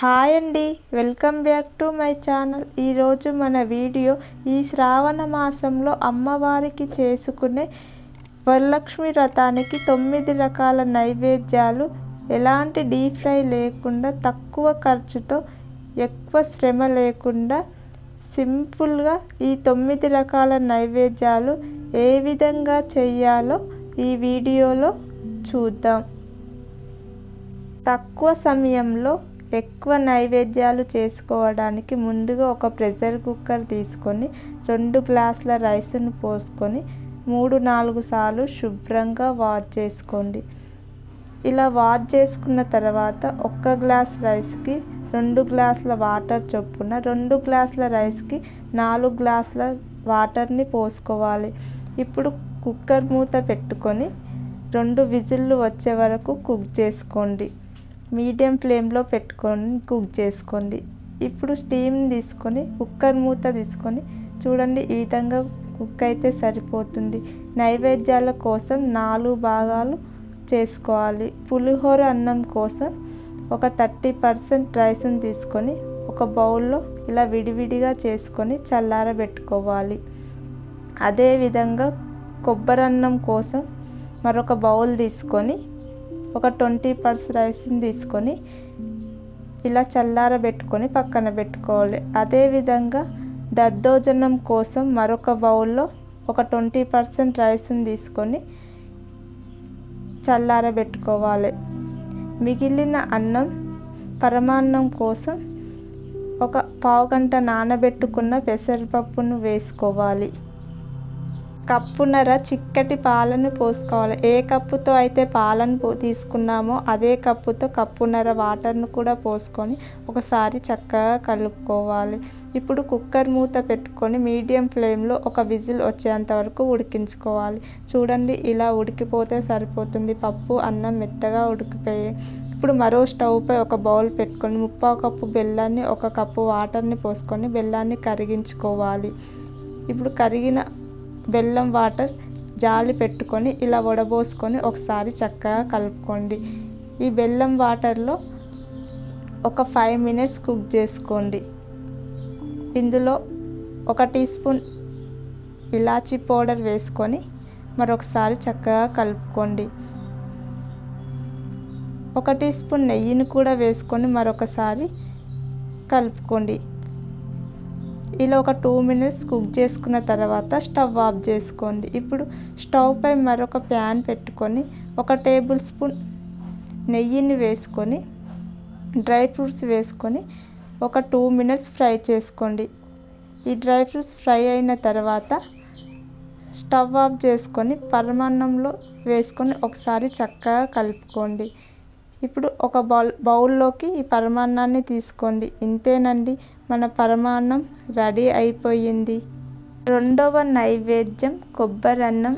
Hi అండి welcome back to my channel. ఈరోజు మన వీడియో ఈ శ్రావణ మాసంలో అమ్మవారికి చేసుకునే వరలక్ష్మి వ్రతానికి తొమ్మిది రకాల నైవేద్యాలు ఎలాంటి డీప్ ఫ్రై లేకుండా తక్కువ ఖర్చుతో ఎక్కువ శ్రమ లేకుండా సింపుల్గా ఈ తొమ్మిది రకాల నైవేద్యాలు ఏ విధంగా చేయాలో ఈ వీడియోలో చూద్దాం. తక్కువ సమయంలో ఎక్కువ నైవేద్యాలు చేసుకోవడానికి ముందుగా ఒక ప్రెషర్ కుక్కర్ తీసుకొని రెండు గ్లాసుల రైస్ను పోసుకొని మూడు నాలుగు సార్లు శుభ్రంగా వాష్ చేసుకోండి. ఇలా వాష్ చేసుకున్న తర్వాత ఒక్క గ్లాస్ రైస్కి రెండు గ్లాసుల వాటర్ చొప్పున రెండు గ్లాసుల రైస్కి నాలుగు గ్లాసుల వాటర్ని పోసుకోవాలి. ఇప్పుడు కుక్కర్ మూత పెట్టుకొని రెండు విజిల్లు వచ్చే వరకు కుక్ చేసుకోండి. మీడియం ఫ్లేమ్లో పెట్టుకొని కుక్ చేసుకోండి. ఇప్పుడు స్టీమ్ తీసుకొని కుక్కర్ మూత తీసుకొని చూడండి ఈ విధంగా కుక్ అయితే సరిపోతుంది. నైవేద్యాల కోసం నాలుగు భాగాలు చేసుకోవాలి. పులిహోర అన్నం కోసం ఒక థర్టీ పర్సెంట్ రైస్ని తీసుకొని ఒక బౌల్లో ఇలా విడివిడిగా చేసుకొని చల్లారబెట్టుకోవాలి. అదేవిధంగా కొబ్బరి అన్నం కోసం మరొక బౌల్ తీసుకొని ఒక ట్వంటీ పర్స్ రైస్ని తీసుకొని ఇలా చల్లారబెట్టుకొని పక్కన పెట్టుకోవాలి. అదేవిధంగా దద్దోజనం కోసం మరొక బౌల్లో ఒక ట్వంటీ పర్సెంట్ రైస్ని తీసుకొని చల్లారబెట్టుకోవాలి మిగిలిన అన్నం పరమాన్నం కోసం ఒక పావు గంట నానబెట్టుకున్న పెసరపప్పును వేసుకోవాలి. కప్పున్నర చిక్కటి పాలను పోసుకోవాలి. ఏ కప్పుతో అయితే పాలను పో తీసుకున్నామో అదే కప్పుతో కప్పున్నర వాటర్ను కూడా పోసుకొని ఒకసారి చక్కగా కలుపుకోవాలి. ఇప్పుడు కుక్కర్ మూత పెట్టుకొని మీడియం ఫ్లేమ్లో ఒక విజిల్ వచ్చేంత వరకు ఉడికించుకోవాలి. చూడండి ఇలా ఉడికిపోతే సరిపోతుంది. పప్పు అన్నం మెత్తగా ఉడికిపోయి ఇప్పుడు మరో స్టవ్పై ఒక బౌల్ పెట్టుకొని ముప్పావు కప్పు బెల్లాన్ని ఒక కప్పు వాటర్ని పోసుకొని బెల్లాన్ని కరిగించుకోవాలి. ఇప్పుడు కరిగిన బెల్లం వాటర్ జాలి పెట్టుకొని ఇలా వడబోసుకొని ఒకసారి చక్కగా కలుపుకోండి. ఈ బెల్లం వాటర్లో ఒక ఫైవ్ మినిట్స్ కుక్ చేసుకోండి. ఇందులో ఒక టీ స్పూన్ ఇలాచీ పౌడర్ వేసుకొని మరొకసారి చక్కగా కలుపుకోండి. ఒక టీ స్పూన్ నెయ్యిని కూడా వేసుకొని మరొకసారి కలుపుకోండి. ఇలా ఒక టూ మినిట్స్ కుక్ చేసుకున్న తర్వాత స్టవ్ ఆఫ్ చేసుకోండి. ఇప్పుడు స్టవ్ పై మరొక ప్యాన్ పెట్టుకొని ఒక టేబుల్ స్పూన్ నెయ్యిని వేసుకొని డ్రై ఫ్రూట్స్ వేసుకొని ఒక టూ మినిట్స్ ఫ్రై చేసుకోండి. ఈ డ్రై ఫ్రూట్స్ ఫ్రై అయిన తర్వాత స్టవ్ ఆఫ్ చేసుకొని పరమాన్నంలో వేసుకొని ఒకసారి చక్కగా కలుపుకోండి. ఇప్పుడు ఒక బౌల్ బౌల్లోకి ఈ పరమాన్నాన్ని తీసుకోండి. ఇంతేనండి. మన పరమాన్నం రెడీ అయిపోయింది. రెండవ నైవేద్యం కొబ్బరి అన్నం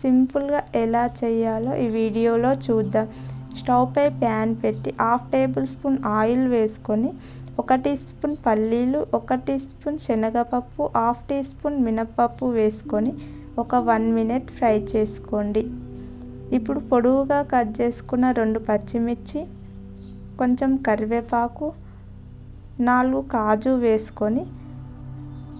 సింపుల్గా ఎలా చేయాలో ఈ వీడియోలో చూద్దాం. స్టవ్పై ప్యాన్ పెట్టి హాఫ్ టేబుల్ స్పూన్ ఆయిల్ వేసుకొని ఒక టీ స్పూన్ పల్లీలు ఒక టీ స్పూన్ శనగపప్పు హాఫ్ టీ స్పూన్ మినప్పప్పు వేసుకొని ఒక వన్ మినిట్ ఫ్రై చేసుకోండి. ఇప్పుడు పొడవుగా కట్ చేసుకున్న రెండు పచ్చిమిర్చి కొంచెం కరివేపాకు నాలుగు కాజు వేసుకొని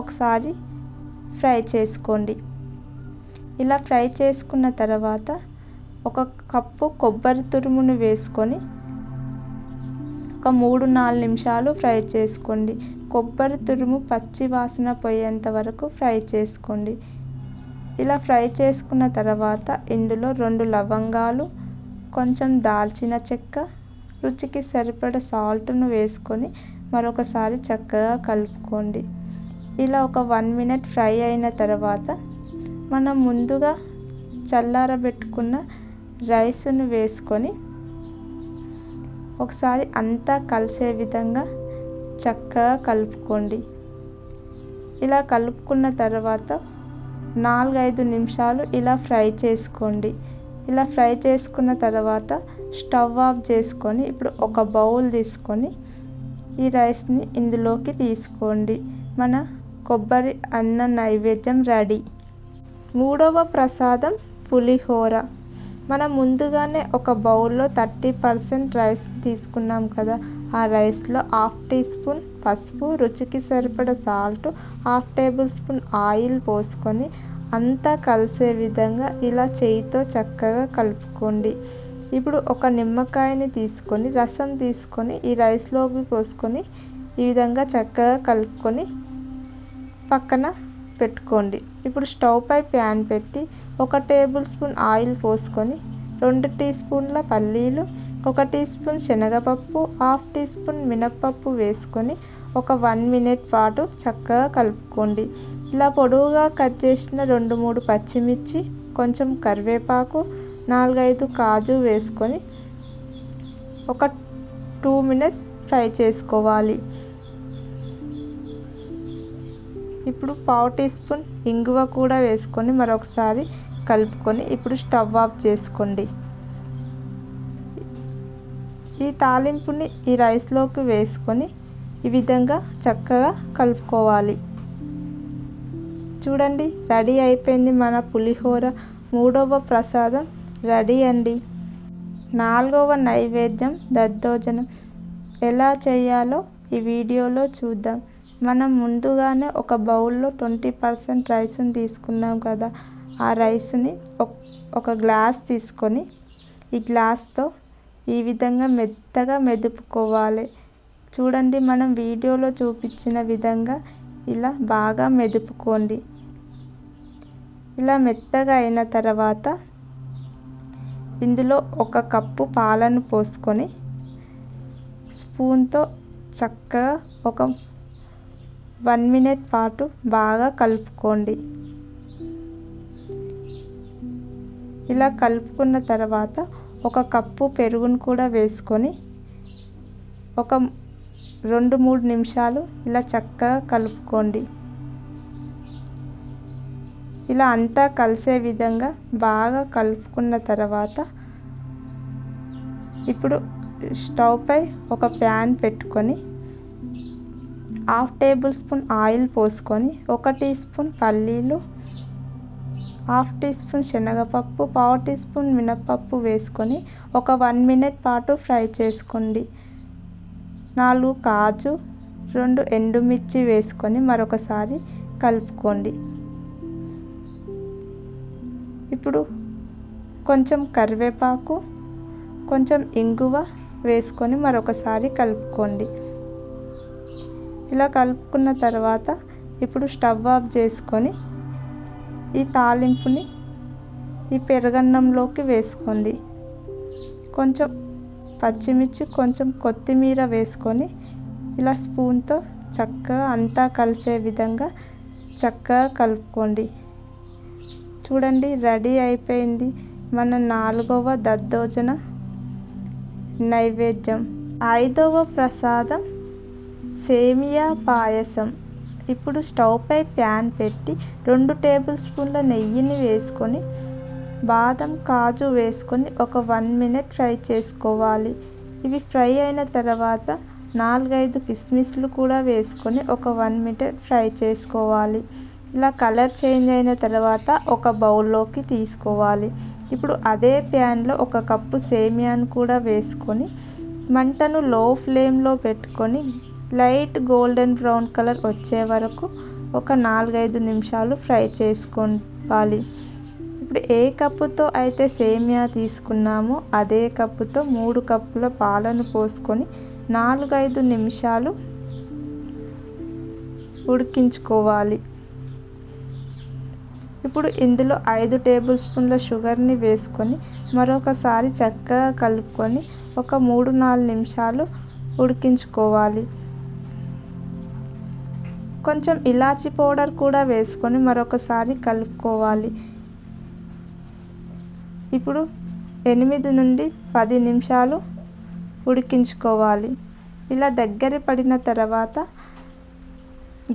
ఒకసారి ఫ్రై చేసుకోండి. ఇలా ఫ్రై చేసుకున్న తర్వాత ఒక కప్పు కొబ్బరి తురుమును వేసుకొని ఒక మూడు నాలుగు నిమిషాలు ఫ్రై చేసుకోండి. కొబ్బరి తురుము పచ్చి వాసన పోయేంత వరకు ఫ్రై చేసుకోండి. ఇలా ఫ్రై చేసుకున్న తర్వాత ఇందులో రెండు లవంగాలు కొంచెం దాల్చిన చెక్క రుచికి సరిపడ సాల్ట్ను వేసుకొని మరొకసారి చక్కగా కలుపుకోండి. ఇలా ఒక వన్ మినిట్ ఫ్రై అయిన తర్వాత మనం ముందుగా చల్లారబెట్టుకున్న రైస్ను వేసుకొని ఒకసారి అంతా కలిసే విధంగా చక్కగా కలుపుకోండి. ఇలా కలుపుకున్న తర్వాత నాలుగైదు నిమిషాలు ఇలా ఫ్రై చేసుకోండి. ఇలా ఫ్రై చేసుకున్న తర్వాత స్టవ్ ఆఫ్ చేసుకొని ఇప్పుడు ఒక బౌల్ తీసుకొని ఈ రైస్ని ఇందులోకి తీసుకోండి. మన కొబ్బరి అన్న నైవేద్యం రెడీ. మూడవ ప్రసాదం పులిహోర. మనం ముందుగానే ఒక బౌల్లో థర్టీ పర్సెంట్ రైస్ తీసుకున్నాం కదా. ఆ రైస్లో హాఫ్ టీ స్పూన్ పసుపు రుచికి సరిపడ salt half table spoon oil పోసుకొని అంతా కలిసే విధంగా ఇలా చేయితో చక్కగా కలుపుకోండి. ఇప్పుడు ఒక నిమ్మకాయని తీసుకొని రసం తీసుకొని ఈ రైస్లోకి పోసుకొని ఈ విధంగా చక్కగా కలుపుకొని పక్కన పెట్టుకోండి. ఇప్పుడు స్టవ్ పై ప్యాన్ పెట్టి ఒక టేబుల్ స్పూన్ ఆయిల్ పోసుకొని రెండు టీ స్పూన్ల పల్లీలు ఒక టీ స్పూన్ శనగపప్పు హాఫ్ టీ స్పూన్ మినప్పప్పు వేసుకొని ఒక వన్ మినిట్ పాటు చక్కగా కలుపుకోండి. ఇలా పొడవుగా కట్ చేసిన రెండు మూడు పచ్చిమిర్చి కొంచెం కరివేపాకు నాలుగైదు కాజు వేసుకొని ఒక టూ మినిట్స్ ఫ్రై చేసుకోవాలి. ఇప్పుడు పావు టీ స్పూన్ ఇంగువ కూడా వేసుకొని మరొకసారి కలుపుకొని ఇప్పుడు స్టవ్ ఆఫ్ చేసుకోండి. ఈ తాలింపుని ఈ రైస్లోకి వేసుకొని ఈ విధంగా చక్కగా కలుపుకోవాలి. చూడండి రెడీ అయిపోయింది మన పులిహోర. మూడవ ప్రసాదం రెడీ అండి. నాలుగవ నైవేద్యం దద్దోజనం. ఎలా చేయాలో ఈ వీడియోలో చూద్దాం. మనం ముందుగానే ఒక బౌల్లో ట్వంటీ పర్సెంట్ రైస్ని తీసుకున్నాం కదా. ఆ రైస్ని ఒక గ్లాస్ తీసుకొని ఈ గ్లాస్తో ఈ విధంగా మెత్తగా మెదుపుకోవాలి. చూడండి మనం వీడియోలో చూపించిన విధంగా ఇలా బాగా మెదుపుకోండి. ఇలా మెత్తగా అయిన తర్వాత ఇందులో ఒక కప్పు పాలను పోసుకొని స్పూన్తో చక్కగా ఒక వన్ మినిట్ పాటు బాగా కలుపుకోండి. ఇలా కలుపుకున్న తర్వాత ఒక కప్పు పెరుగును కూడా వేసుకొని ఒక రెండు మూడు నిమిషాలు ఇలా చక్కగా కలుపుకోండి. ఇలా అంతా కలిసే విధంగా బాగా కలుపుకున్న తర్వాత ఇప్పుడు స్టవ్ పై ఒక ప్యాన్ పెట్టుకొని హాఫ్ టేబుల్ స్పూన్ ఆయిల్ పోసుకొని ఒక టీ స్పూన్ పల్లీలు హాఫ్ టీ స్పూన్ శనగపప్పు పావు టీ స్పూన్ మినప్పప్పు వేసుకొని ఒక వన్ మినిట్ పాటు ఫ్రై చేసుకోండి. నాలుగు కాజు రెండు ఎండుమిర్చి వేసుకొని మరొకసారి కలుపుకోండి. ఇప్పుడు కొంచెం కరివేపాకు కొంచెం ఇంగువ వేసుకొని మరొకసారి కలుపుకోండి. ఇలా కలుపుకున్న తర్వాత ఇప్పుడు స్టవ్ ఆఫ్ చేసుకొని ఈ తాలింపుని ఈ పెరుగన్నంలోకి వేసుకోండి. కొంచెం పచ్చిమిర్చి కొంచెం కొత్తిమీర వేసుకొని ఇలా స్పూన్తో చక్కగా అంతా కలిసే విధంగా చక్కగా కలుపుకోండి. చూడండి రెడీ అయిపోయింది. మన నాలుగవ దద్దోజన నైవేద్యం. ఐదవ ప్రసాదం సేమియా పాయసం. ఇప్పుడు స్టవ్పై ప్యాన్ పెట్టి రెండు టేబుల్ స్పూన్ల నెయ్యిని వేసుకొని బాదం కాజు వేసుకొని ఒక వన్ మినిట్ ఫ్రై చేసుకోవాలి. ఇవి ఫ్రై అయిన తర్వాత నాలుగైదు కిస్మిస్లు కూడా వేసుకొని ఒక వన్ మినిట్ ఫ్రై చేసుకోవాలి. ఇలా కలర్ చేంజ్ అయిన తర్వాత ఒక బౌల్లోకి తీసుకోవాలి. ఇప్పుడు అదే ప్యాన్లో ఒక కప్పు సేమియాను కూడా వేసుకొని మంటను లో ఫ్లేమ్లో పెట్టుకొని లైట్ గోల్డెన్ బ్రౌన్ కలర్ వచ్చే వరకు ఒక నాలుగైదు నిమిషాలు ఫ్రై చేసుకోవాలి. ఇప్పుడు ఏ కప్పుతో అయితే సేమియా తీసుకున్నామో అదే కప్పుతో మూడు కప్పుల పాలను పోసుకొని నాలుగైదు నిమిషాలు ఉడికించుకోవాలి. ఇప్పుడు ఇందులో ఐదు టేబుల్ స్పూన్ల షుగర్ని వేసుకొని మరొకసారి చక్కగా కలుపుకొని ఒక మూడు నాలుగు నిమిషాలు ఉడికించుకోవాలి. కొంచెం ఇలాచి పౌడర్ కూడా వేసుకొని మరొకసారి కలుపుకోవాలి. ఇప్పుడు ఎనిమిది నుండి పది నిమిషాలు ఉడికించుకోవాలి. ఇలా దగ్గర పడిన తర్వాత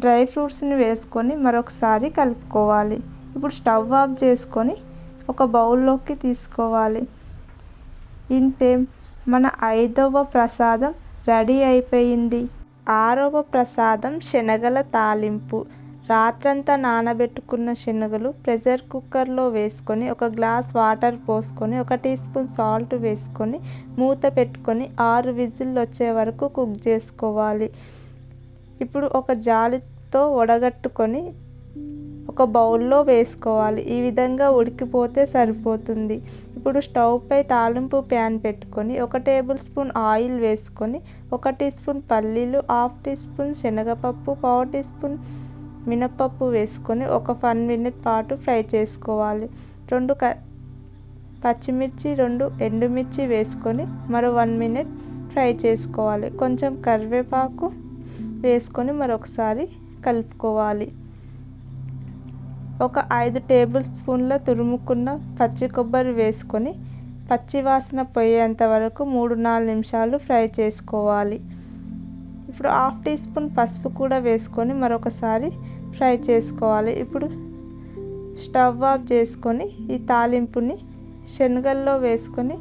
డ్రై ఫ్రూట్స్ని వేసుకొని మరొకసారి కలుపుకోవాలి. ఇప్పుడు స్టవ్ ఆఫ్ చేసుకొని ఒక బౌల్లోకి తీసుకోవాలి. ఇంతే మన ఐదవ ప్రసాదం రెడీ అయిపోయింది. ఆరవ ప్రసాదం శనగల తాలింపు. రాత్రంతా నానబెట్టుకున్న శనగలు ప్రెషర్ కుక్కర్లో వేసుకొని ఒక గ్లాస్ వాటర్ పోసుకొని ఒక టీ స్పూన్ సాల్ట్ వేసుకొని మూత పెట్టుకొని ఆరు విజిల్లు వచ్చే వరకు కుక్ చేసుకోవాలి. ఇప్పుడు ఒక జాలితో వడగట్టుకొని ఒక బౌల్లో వేసుకోవాలి. ఈ విధంగా ఉడికిపోతే సరిపోతుంది. ఇప్పుడు స్టవ్పై తాలింపు ప్యాన్ పెట్టుకొని ఒక టేబుల్ స్పూన్ ఆయిల్ వేసుకొని ఒక టీ స్పూన్ పల్లీలు హాఫ్ టీ స్పూన్ శనగపప్పు పావు టీ స్పూన్ మినపప్పు వేసుకొని ఒక వన్ మినిట్ పాటు ఫ్రై చేసుకోవాలి. రెండు క పచ్చిమిర్చి రెండు ఎండుమిర్చి వేసుకొని మరో వన్ మినిట్ ఫ్రై చేసుకోవాలి. కొంచెం కరివేపాకు వేసుకొని మరొకసారి కలుపుకోవాలి. ఒక ఐదు టేబుల్ స్పూన్ల తురుముకున్న పచ్చి కొబ్బరి వేసుకొని పచ్చి వాసన పోయేంత వరకు మూడు నాలుగు నిమిషాలు ఫ్రై చేసుకోవాలి. ఇప్పుడు హాఫ్ టీ స్పూన్ పసుపు కూడా వేసుకొని మరొకసారి ఫ్రై చేసుకోవాలి. ఇప్పుడు స్టవ్ ఆఫ్ చేసుకొని ఈ తాలింపుని శనగల్లో వేసుకొని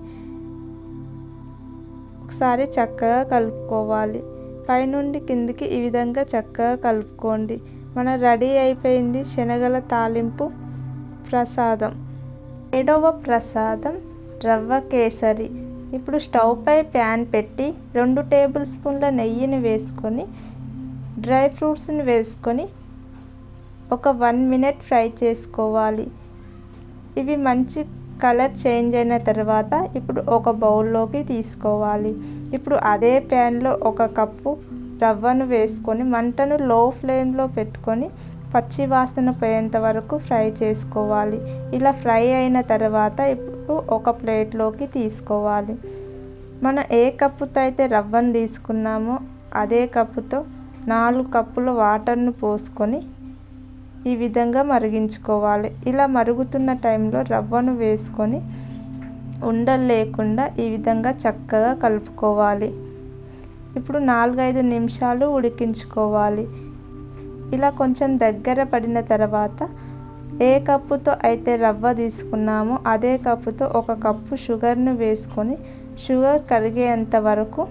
ఒకసారి చక్కగా కలుపుకోవాలి. పైనుండి కిందికి ఈ విధంగా చక్కగా కలుపుకోండి. మన రెడీ అయిపోయింది శనగల తాలింపు ప్రసాదం. ఏడవ ప్రసాదం రవ్వ కేసరి. ఇప్పుడు స్టవ్ పై ప్యాన్ పెట్టి రెండు టేబుల్ స్పూన్ల నెయ్యిని వేసుకొని డ్రై ఫ్రూట్స్ని వేసుకొని ఒక వన్ మినిట్ ఫ్రై చేసుకోవాలి. ఇవి మంచి కలర్ చేంజ్ అయిన తర్వాత ఇప్పుడు ఒక బౌల్లోకి తీసుకోవాలి. ఇప్పుడు అదే ప్యాన్లో ఒక కప్పు రవ్వను వేసుకొని మంటను లో ఫ్లేమ్లో పెట్టుకొని పచ్చి వాసన పోయేంత వరకు ఫ్రై చేసుకోవాలి. ఇలా ఫ్రై అయిన తర్వాత ఇప్పుడు ఒక ప్లేట్లోకి తీసుకోవాలి. మనం ఏ కప్పుతో అయితే రవ్వను తీసుకున్నామో అదే కప్పుతో నాలుగు కప్పుల వాటర్ను పోసుకొని ఈ విధంగా మరిగించుకోవాలి. ఇలా మరుగుతున్న టైంలో రవ్వను వేసుకొని ఉండలు లేకుండా ఈ విధంగా చక్కగా కలుపుకోవాలి. ఇప్పుడు నాలుగైదు నిమిషాలు ఉడికించుకోవాలి. ఇలా కొంచెం దగ్గర పడిన తర్వాత ఏ కప్పుతో అయితే రవ్వ తీసుకున్నామో అదే కప్పుతో ఒక కప్పు షుగర్ను వేసుకొని షుగర్ కరిగేంత వరకు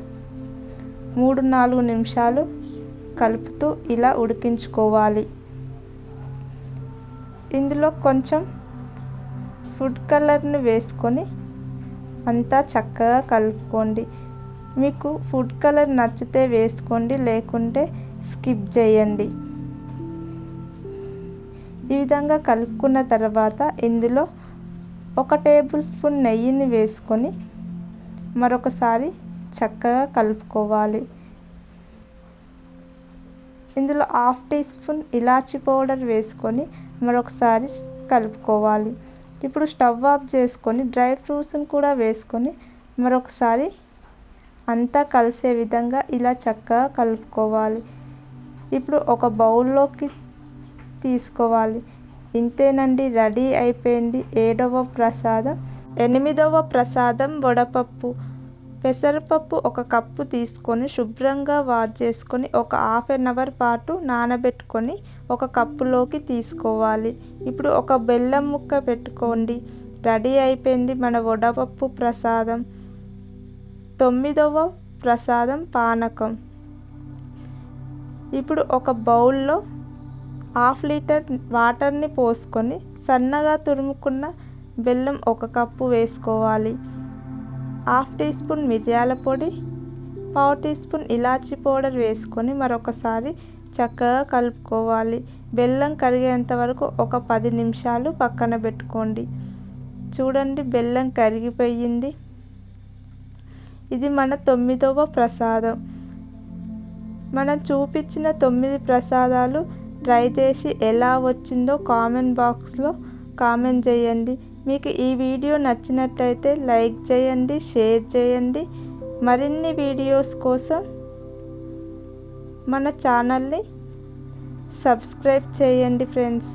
మూడు నాలుగు నిమిషాలు కలుపుతూ ఇలా ఉడికించుకోవాలి. ఇందులో కొంచెం ఫుడ్ కలర్ను వేసుకొని అంతా చక్కగా కలుపుకోండి. మీకు ఫుడ్ కలర్ నచ్చితే వేసుకోండి లేకుంటే స్కిప్ చేయండి. ఈ విధంగా కలుపుకున్న తర్వాత ఇందులో ఒక టేబుల్ స్పూన్ నెయ్యిని వేసుకొని మరొకసారి చక్కగా కలుపుకోవాలి. ఇందులో హాఫ్ టీ స్పూన్ ఇలాచి పౌడర్ వేసుకొని మరొకసారి కలుపుకోవాలి. ఇప్పుడు స్టవ్ ఆఫ్ చేసుకొని డ్రై ఫ్రూట్స్ని కూడా వేసుకొని మరొకసారి అంతా కలిసే విధంగా ఇలా చక్కగా కలుపుకోవాలి. ఇప్పుడు ఒక బౌల్లోకి తీసుకోవాలి. ఇంతేనండి రెడీ అయిపోయింది ఏడవ ప్రసాదం. ఎనిమిదవ ప్రసాదం వడపప్పు. పెసరపప్పు ఒక కప్పు తీసుకొని శుభ్రంగా వాష్ చేసుకొని ఒక హాఫ్ అన్ అవర్ పాటు నానబెట్టుకొని ఒక కప్పులోకి తీసుకోవాలి. ఇప్పుడు ఒక బెల్లం ముక్క పెట్టుకోండి. రెడీ అయిపోయింది మన వడపప్పు ప్రసాదం. తొమ్మిదవ ప్రసాదం పానకం. ఇప్పుడు ఒక బౌల్లో హాఫ్ లీటర్ వాటర్ని పోసుకొని సన్నగా తురుముకున్న బెల్లం ఒక కప్పు వేసుకోవాలి. హాఫ్ టీ స్పూన్ మిరియాల పొడి పావు టీ స్పూన్ ఇలాచి పౌడర్ వేసుకొని మరొకసారి చక్కగా కలుపుకోవాలి. బెల్లం కరిగేంత వరకు ఒక పది నిమిషాలు పక్కన పెట్టుకోండి. చూడండి బెల్లం కరిగిపోయింది. ఇది మన తొమ్మిదవ ప్రసాదం. మనం చూపించిన తొమ్మిది ప్రసాదాలు ట్రై చేసి ఎలా వచ్చిందో కామెంట్ బాక్స్లో కామెంట్ చేయండి. మీకు ఈ వీడియో నచ్చినట్లయితే లైక్ చేయండి షేర్ చేయండి. మరిన్ని వీడియోస్ కోసం మన ఛానల్ని సబ్స్క్రైబ్ చేయండి ఫ్రెండ్స్.